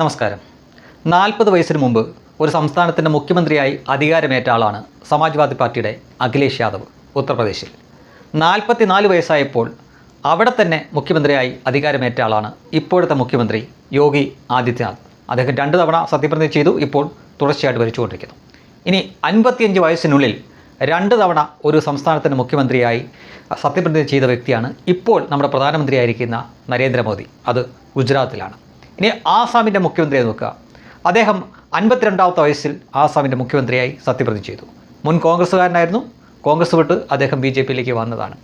നമസ്കാരം. നാൽപ്പത് വയസ്സിന് മുമ്പ് ഒരു സംസ്ഥാനത്തിന്റെ മുഖ്യമന്ത്രിയായി അധികാരമേറ്റ ആളാണ് സമാജ്വാദി പാർട്ടിയുടെ അഖിലേഷ് യാദവ് ഉത്തർപ്രദേശിൽ. നാൽപ്പത്തിനാല് വയസ്സായപ്പോൾ അവിടെ തന്നെ മുഖ്യമന്ത്രിയായി അധികാരമേറ്റ ആളാണ് ഇപ്പോഴത്തെ മുഖ്യമന്ത്രി യോഗി ആദിത്യനാഥ്. അദ്ദേഹം രണ്ട് തവണ സത്യപ്രതിജ്ഞ ചെയ്തു ഇപ്പോൾ തുടർച്ചയായിട്ട് ഭരിച്ചുകൊണ്ടിരിക്കുന്നു. ഇനി അൻപത്തിയഞ്ച് വയസ്സിനുള്ളിൽ രണ്ട് തവണ ഒരു സംസ്ഥാനത്തിന്റെ മുഖ്യമന്ത്രിയായി സത്യപ്രതിജ്ഞ ചെയ്ത വ്യക്തിയാണ് ഇപ്പോൾ നമ്മുടെ പ്രധാനമന്ത്രിയായിരിക്കുന്ന നരേന്ദ്രമോദി. അത് ഗുജറാത്തിലാണ്. ഇനി ആസാമിന്റെ മുഖ്യമന്ത്രിയെ നോക്കുക. അദ്ദേഹം അൻപത്തിരണ്ടാമത്തെ വയസ്സിൽ ആസാമിന്റെ മുഖ്യമന്ത്രിയായി സത്യപ്രതിജ്ഞ ചെയ്തു. മുൻ കോൺഗ്രസ്സുകാരനായിരുന്നു. കോൺഗ്രസ് വിട്ട് അദ്ദേഹം ബി ജെ പിയിലേക്ക് വന്നതാണ്.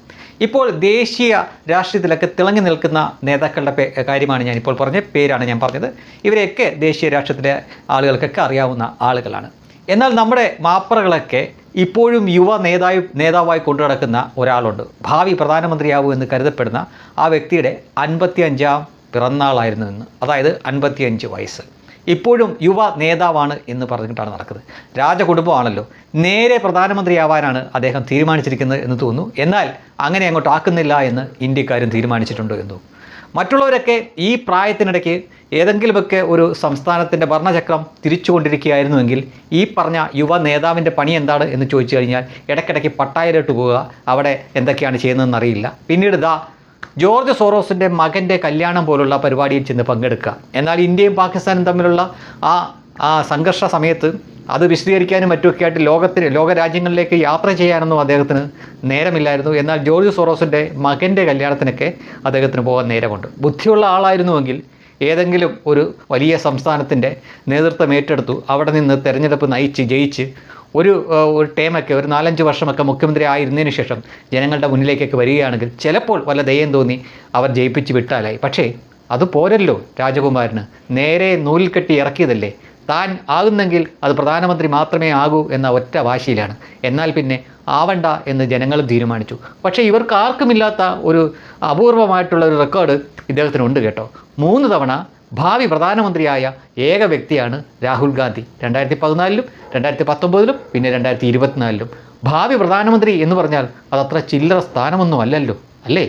ഇപ്പോൾ ദേശീയ രാഷ്ട്രീയത്തിലൊക്കെ തിളങ്ങി നിൽക്കുന്ന നേതാക്കളുടെ പേ കാര്യമാണ് ഞാൻ ഇപ്പോൾ പറഞ്ഞ പേരാണ് ഞാൻ പറഞ്ഞത്. ഇവരെയൊക്കെ ദേശീയ രാഷ്ട്രീയത്തിലെ ആളുകൾക്കൊക്കെ അറിയാവുന്ന ആളുകളാണ്. എന്നാൽ നമ്മുടെ മാപ്പറകളൊക്കെ ഇപ്പോഴും യുവ നേതാവ് നേതാവായി കൊണ്ടു നടക്കുന്ന ഒരാളുണ്ട്. ഭാവി പ്രധാനമന്ത്രിയാവും എന്ന് കരുതപ്പെടുന്ന ആ വ്യക്തിയുടെ അൻപത്തിയഞ്ചാം പിറന്നാളായിരുന്നു എന്ന് അതായത് അൻപത്തിയഞ്ച് വയസ്സ്. ഇപ്പോഴും യുവ നേതാവാണ് എന്ന് പറഞ്ഞിട്ടാണ് നടക്കുന്നത്. രാജകുടുംബമാണല്ലോ. നേരെ പ്രധാനമന്ത്രിയാവാനാണ് അദ്ദേഹം തീരുമാനിച്ചിരിക്കുന്നത് എന്ന് തോന്നുന്നു. എന്നാൽ അങ്ങനെ അങ്ങോട്ട് ആക്കുന്നില്ല എന്ന് ഇന്ത്യക്കാരും തീരുമാനിച്ചിട്ടുണ്ടോ എന്നു മറ്റുള്ളവരൊക്കെ ഈ പ്രായത്തിനിടയ്ക്ക് ഏതെങ്കിലുമൊക്കെ ഒരു സംസ്ഥാനത്തിന്റെ ഭരണചക്രം തിരിച്ചുകൊണ്ടിരിക്കുകയായിരുന്നുവെങ്കിൽ ഈ പറഞ്ഞ യുവ നേതാവിന്റെ പണി എന്താണ് എന്ന് ചോദിച്ചു കഴിഞ്ഞാൽ ഇടയ്ക്കിടയ്ക്ക് പട്ടായയിലോട്ട് പോവുക. അവിടെ എന്തൊക്കെയാണ് ചെയ്യുന്നതെന്ന് അറിയില്ല. പിന്നീട് ഇതാ ജോർജ് സോറോസിന്റെ മകന്റെ കല്യാണം പോലുള്ള പരിപാടിയിൽ ചെന്ന് പങ്കെടുക്കുക. എന്നാൽ ഇന്ത്യയും പാകിസ്ഥാനും തമ്മിലുള്ള ആ ആ സംഘർഷ സമയത്ത് അത് വിശദീകരിക്കാനും മറ്റുമൊക്കെ ആയിട്ട് ലോകത്തിന് ലോക രാജ്യങ്ങളിലേക്ക് യാത്ര ചെയ്യാനൊന്നും അദ്ദേഹത്തിന് നേരമില്ലായിരുന്നു. എന്നാൽ ജോർജ് സോറോസിന്റെ മകന്റെ കല്യാണത്തിനൊക്കെ അദ്ദേഹത്തിന് പോകാൻ നേരമുണ്ട്. ബുദ്ധിയുള്ള ആളായിരുന്നുവെങ്കിൽ ഏതെങ്കിലും ഒരു വലിയ സംസ്ഥാനത്തിന്റെ നേതൃത്വം ഏറ്റെടുത്തു. അവിടെ നിന്ന് തെരഞ്ഞെടുപ്പ് നയിച്ച് ജയിച്ച് ഒരു ഒരു ടേമൊക്കെ ഒരു നാലഞ്ച് വർഷമൊക്കെ മുഖ്യമന്ത്രി ആയിരുന്നതിന് ശേഷം ജനങ്ങളുടെ മുന്നിലേക്കൊക്കെ വരികയാണെങ്കിൽ ചിലപ്പോൾ വല്ല ദയം തോന്നി അവർ ജയിപ്പിച്ച് വിട്ടാലായി. പക്ഷേ അത് പോരല്ലോ രാജകുമാരന്. നേരെ നൂലിൽ കെട്ടി ഇറക്കിയതല്ലേ? താൻ ആകുന്നെങ്കിൽ അത് പ്രധാനമന്ത്രി മാത്രമേ ആകൂ എന്ന ഒറ്റ വാശിയിലാണ്. എന്നാൽ പിന്നെ ആവണ്ട എന്ന് ജനങ്ങളും തീരുമാനിച്ചു. പക്ഷേ ഇവർക്ക് ആർക്കുമില്ലാത്ത ഒരു അപൂർവമായിട്ടുള്ള ഒരു റെക്കോർഡ് ഇദ്ദേഹത്തിനുണ്ട് കേട്ടോ. മൂന്ന് തവണ ഭാവി പ്രധാനമന്ത്രിയായ ഏക വ്യക്തിയാണ് രാഹുൽ ഗാന്ധി. രണ്ടായിരത്തി പതിനാലിലും രണ്ടായിരത്തി പത്തൊമ്പതിലും പിന്നെ രണ്ടായിരത്തി ഇരുപത്തിനാലിലും ഭാവി പ്രധാനമന്ത്രി എന്ന് പറഞ്ഞാൽ അതത്ര ചില്ലറ സ്ഥാനമൊന്നും അല്ലല്ലോ അല്ലേ?